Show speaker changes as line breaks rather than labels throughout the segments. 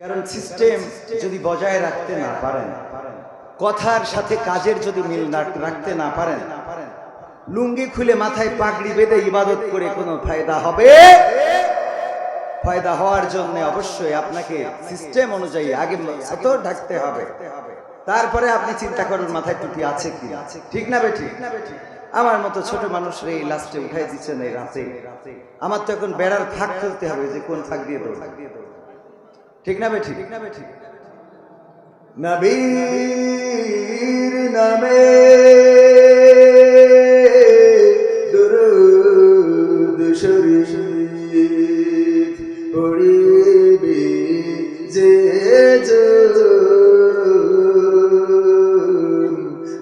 কারণ সিস্টেম যদি বজায় রাখতে না পারেন কথার সাথে কাজের যদি মিল রাখতে না পারেন লুঙ্গি খুলে মাথায় পাগড়ি বেঁধে ইবাদত করে কোনো ফায়দা হবে? ফায়দা হওয়ার জন্য অবশ্যই আপনাকে সিস্টেম অনুযায়ী আগে এত ঢাকতে হবে। তারপরে আপনি চিন্তা করুন মাথায় টুপি আছে কি ঠিক না বেঠিক আমার মতো ছোট মানুষরা এই লাস্টে উঠাই দিচ্ছেন এই রাতে। আমার তো এখন বেড়ার ফাঁক খুলতে হবে যে কোন ফাঁক দিয়ে দেবো ঠিক না বেঠিক? ঠিক না বেঠিক নবীর নামে দুরুদ শরীফ পড়িবি যে জন,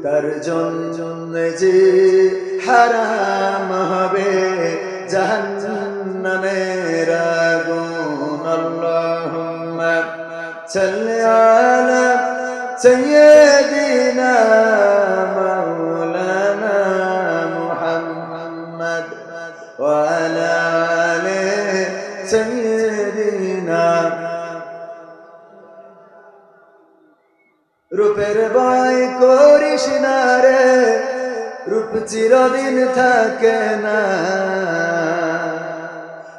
তার জন্য যে হারাম আলা আলি সাইয়্যিদিনা রূপের বয় করিস না রে রূপ চিরদিন থাকে না।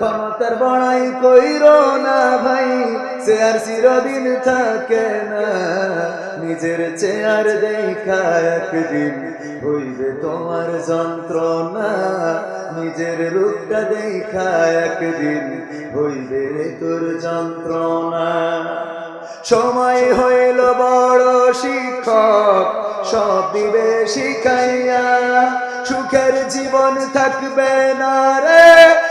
ক্ষমতার বড়াই কইর না ভাই, সে আর চিরদিন থাকে না। নিজের চেয়ার দেখা একদিন হইবে তোমার যন্ত্রণা। নিজের রূপটা দেখা একদিন হইবে রে তোর যন্ত্রণা। সময় হইল বড় শিক্ষক, সব দিবে শিখাইয়া। সুখের জীবন থাকবে না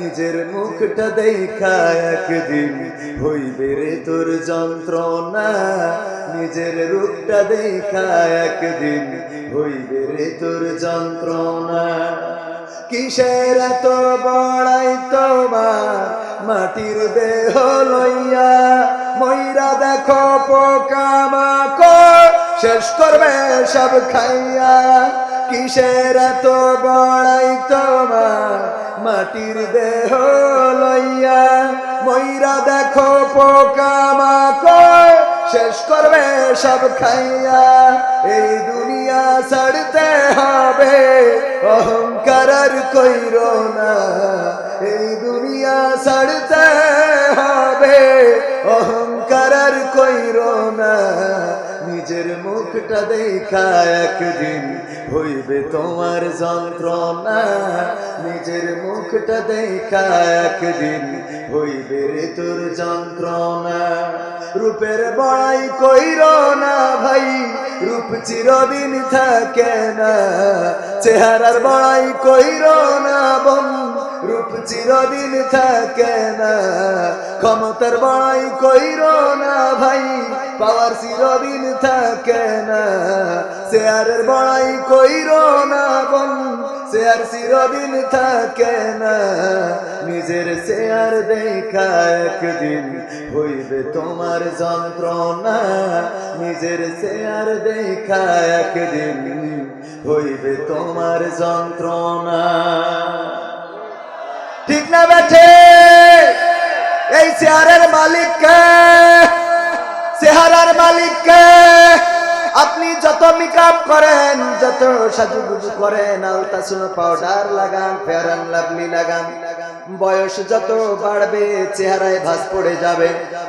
নিজের মুখটা দেখা একদিন হইবে রে তোর যন্ত্রণা। নিজের রূপটা দেখা একদিন হইবে রে তোর যন্ত্রণা। কিসের এত বড়াই তোমার? মাটির দেহ লইয়া ময়রা দেখো পোকা মাকড়। শেষ করবে সব খাইয়া। কিসের এত বড়াই তোমার? মাটির দেহ লইয়া ময়রা দেখো পোকা মাকড়, শেষ করবে সব খাইয়া। এই দুনিয়া ছাড়তে হবে, অহংকার আর কইর না। এই দুনিয়া ছাড়তে হবে, অহংকার আর কইর না। নিজের মুখটা দেখা একদিন হইবে তোমার যন্ত্রণা। মুখটা দেখা একদিন হইবে তোর যন্ত্রণা। রূপের বড়াই কইর না ভাই, রূপ চিরদিন থাকে না। চেহারার বড়াই কইর না বন, রূপ চিরদিন থাকে না। ক্ষমতার বড়াই কইর না ভাই, পাওয়ার চিরদিন থাকে না। শেয়ারের বড়াই কইর না বন শেয়ার চিরদিন থাকে না। নিজের শেয়ার দেখা একদিন হইবে তোমার যন্ত্রণা। নিজের শেয়ার দেখা একদিন হইবে তোমার যন্ত্রণা। ঠিক না বেঠে? এই চেয়ারের মালিককে, চেহারার মালিককে আপনি যত মেকআপ করেন, যত সাজুগুজু করেন আলতা সুনো পাউডার লাগান ফেয়ার লাভলি লাগান। বয়স যত বাড়বে, চেহারায় ভাস পড়ে যাবে।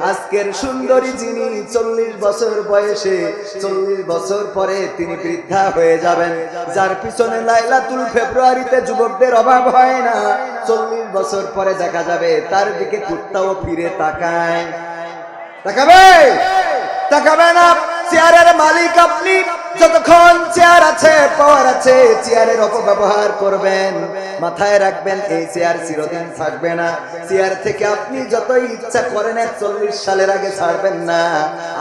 আজকের সুন্দরী যিনি চল্লিশ বছর বয়সে, চল্লিশ বছর পরে তিনি বৃদ্ধা হয়ে যাবেন। যার পিছনে লাইলাতুল ফেব্রুয়ারিতে যুবকদের অভাব হয় না। চল্লিশ বছর পরে দেখা যাবে, তার দিকে কুত্তাও ফিরে তাকায়। তাকাবে? তাকাবে না? চেয়ারের মালিক আপনি যতক্ষণ চেয়ার আছে পাওয়ার আছে, চেয়ারের অপব্যবহার করবেন। মাথায় রাখবেন, এই চেয়ার চিরদিন থাকবে না। চেয়ার থেকে আপনি যতই ইচ্ছা করেন, একচল্লিশ সালের আগে ছাড়বেন না।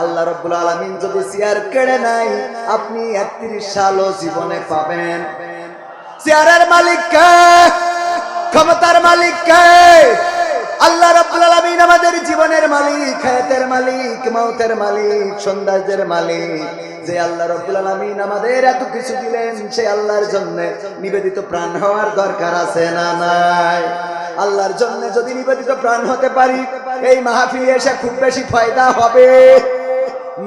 আল্লাহ রব্বুল আলমিন যদি চেয়ার কেড়ে নাই আপনি একত্রিশ সালও জীবনে পাবেন। চেয়ারের মালিক কে ক্ষমতার মালিক কে আল্লাহ রাব্বুল আমাদের জীবনের মালিক, হায়াতের মালিক মাউতের মালিক সৌন্দর্যের মালিক। যে আল্লাহ রাব্বুল আলামিন আমাদের এত কিছু দিলেন সেই আল্লাহর জন্য নিবেদিত প্রাণ হওয়ার দরকার আছে না নাই? আল্লাহর জন্য যদি নিবেদিত প্রাণ হতে পারি, এই মাহফিলে এসে খুব বেশি ফায়দা হবে।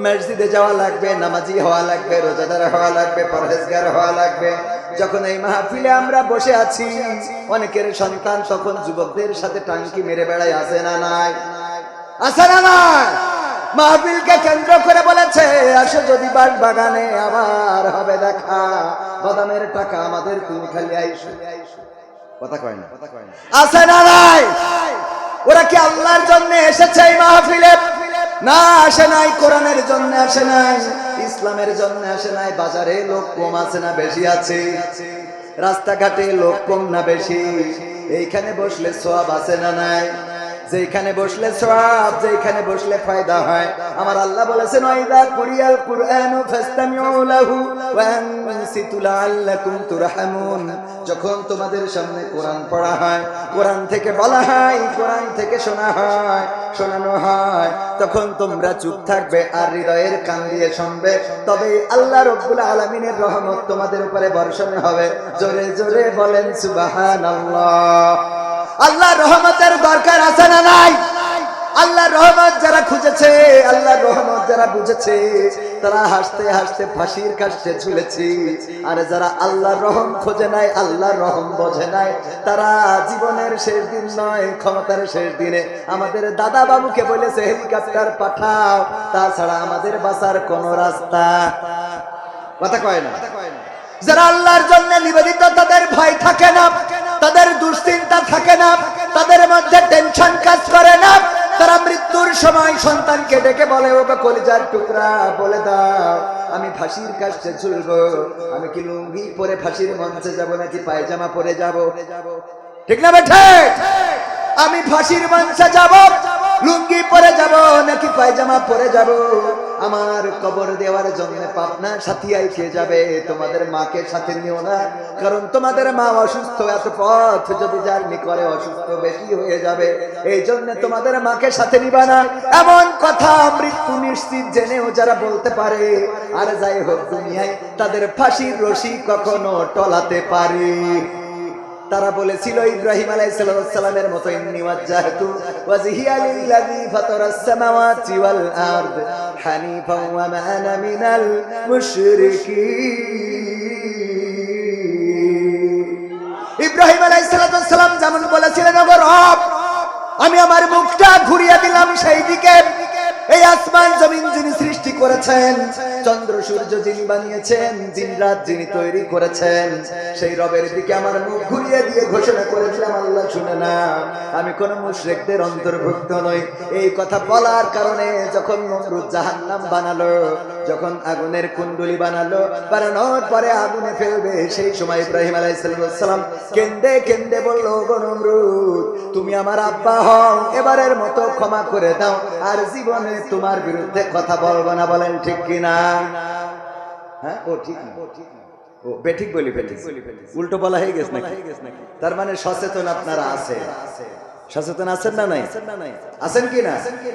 মসজিদে যাওয়া লাগবে, নামাজি হওয়া লাগবে, রোজাদার হওয়া লাগবে, পরহেজগার হওয়া লাগবে। যখন এই মাহফিলে আমরা বসে আছি, অনেকের সন্তান তখন যুবকদের সাথে টাঙ্কি মেরে বেড়ায় আসে না নাই? আসে না নাই। মাহফিলকে কেন্দ্র করে বলেছে, আসো যদি বাগ বাগানে আবার হবে দেখা। বাদামের টাকা আমাদের তুমি খালি আইসো। কথা কয় না। কথা কয় না আসে না নাই? ওরা কি আল্লাহর জন্য এসেছে এই মাহফিলে? না, আসে নাই, কোরআনের জন্য আসে নাই, ইসলামের জন্য আসে নাই, বাজারে লোক কম আছে না বেশি আছে, রাস্তাঘাটে লোক কম না বেশি, এইখানে বসলে সব আছে না নাই? যেখানে বসলে সব যেখানে বসলে ফায়দা হয়। আমার আল্লাহ বলেছেন, ওয়াইদা কুরিয়াল কুরআনু ফাসতামিউ লাহু ওয়া আনসিতু লাআল্লাকুম তুরহামুন। যখন তোমাদের সামনে কোরআন পড়া হয়, কোরআন থেকে বলা হয়, কোরআন থেকে শোনা হয়, শোনানো হয়, তখন তোমরা চুপ থাকবে আর হৃদয়ের কান দিয়ে শুনবে। তবে আল্লাহ রব্বুল আলামিনের রহমত তোমাদের উপরে বর্ষণ হবে। জোরে জোরে বলেন সুবহানাল্লাহ। রহমতের দরকার আছে না নাই? আল্লাহ রহমত যারা খুঁজেছে আল্লাহ রহমত যারা বুঝেছে, তারা হাসতে হাসতে ফাঁসির কাছে ঝুলেছি। আর যারা আল্লাহ রহম খোঁজে নাই আল্লাহ রহম বোঝে নাই, তারা জীবনের শেষ দিন নয়, ক্ষমতার শেষ দিনে আমাদের দাদা বাবুকে বলেছে, হেলিকপ্টার পাঠাও, তাছাড়া আমাদের বাঁচার কোনো রাস্তা। কথা কয় না? যারা আল্লাহর জন্য নিবেদিত, তাদের ভয় থাকে না। তাদের দুশ্চিন্তা থাকে না, তাদের মধ্যে টেনশন কাজ করে না। তারা মৃত্যুর সময় সন্তানকে ডেকে বলে ওকে কলিজার টুকরা, বলে দাও, আমি ফাঁসির কাছে ঝুলবো। আমি কি লুঙ্গি পরে ফাঁসির মঞ্চে যাব নাকি পায়জামা পরে যাব? ঠিক না বেঠে? আমি ফাঁসির মঞ্চে যাব, লুঙ্গি পরে যাব নাকি পায়জামা পরে যাব? আমার কবর দেওয়ার জন্য পাবনা সাথিয়াই খেয়ে যাবে। তোমাদের মাকে সাথে নিও না, কারণ তোমাদের মা অসুস্থ, এত পথ যদি জার্নি করে অসুস্থ বেশি হয়ে যাবে এই জন্য তোমাদের মাকে সাথে নিবা না। এমন কথা মৃত্যু নিশ্চিত জেনেও যারা বলতে পারে, আর যাই হোক দুনিয়ায় তাদের ফাঁসির রশি কখনো টলাতে পারে। তারা বলেছিল, ইব্রাহিম আলাইহিসসালামের মতো ইন্নি ওয়াজ্জাহতু হানিফাও ওয়া মা আনা মিনাল ইব্রাহিম আলাইহিসসালাম যেমন বলেছিলেন, ওগো রব, আমি আমার মুখটা ঘুরিয়ে দিলাম সেই দিকে। এই আসমান জমিন যিনি করেছেন। চন্দ্র, সূর্য যিনি বানিয়েছেন, দিন, রাত যিনি তৈরি করেছেন, সেই রবের দিকে আমার মুখ ঘুরিয়ে দিয়ে ঘোষণা করেছিলাম, আল্লাহ শুনে না আমি কোন মুশ্রেকদের অন্তর্ভুক্ত নই। এই কথা বলার কারণে যখন নমরুদ জাহান্নাম বানালো যখন আগুনের কুণ্ডলি বানালো, বানানোর পরে আগুনে ফেলবে, সেই সময় ইব্রাহিম আলাইসালাম কেন্দে কেন্দে বলল গো নমরুদ, তুমি আমার আব্বা হও, এবারের মতো ক্ষমা করে দাও, আর জীবনে তোমার বিরুদ্ধে কথা বলব না। বলেন, ঠিক কিনা হ্যাঁ ও ঠিক না। ও, বেঠিক বলি, বেঠিক উল্টো বলা হয়ে গেছে নাকি? তার মানে সচেতন আপনারা আছে সচেতন আছেন না নাই? আছেন কি না?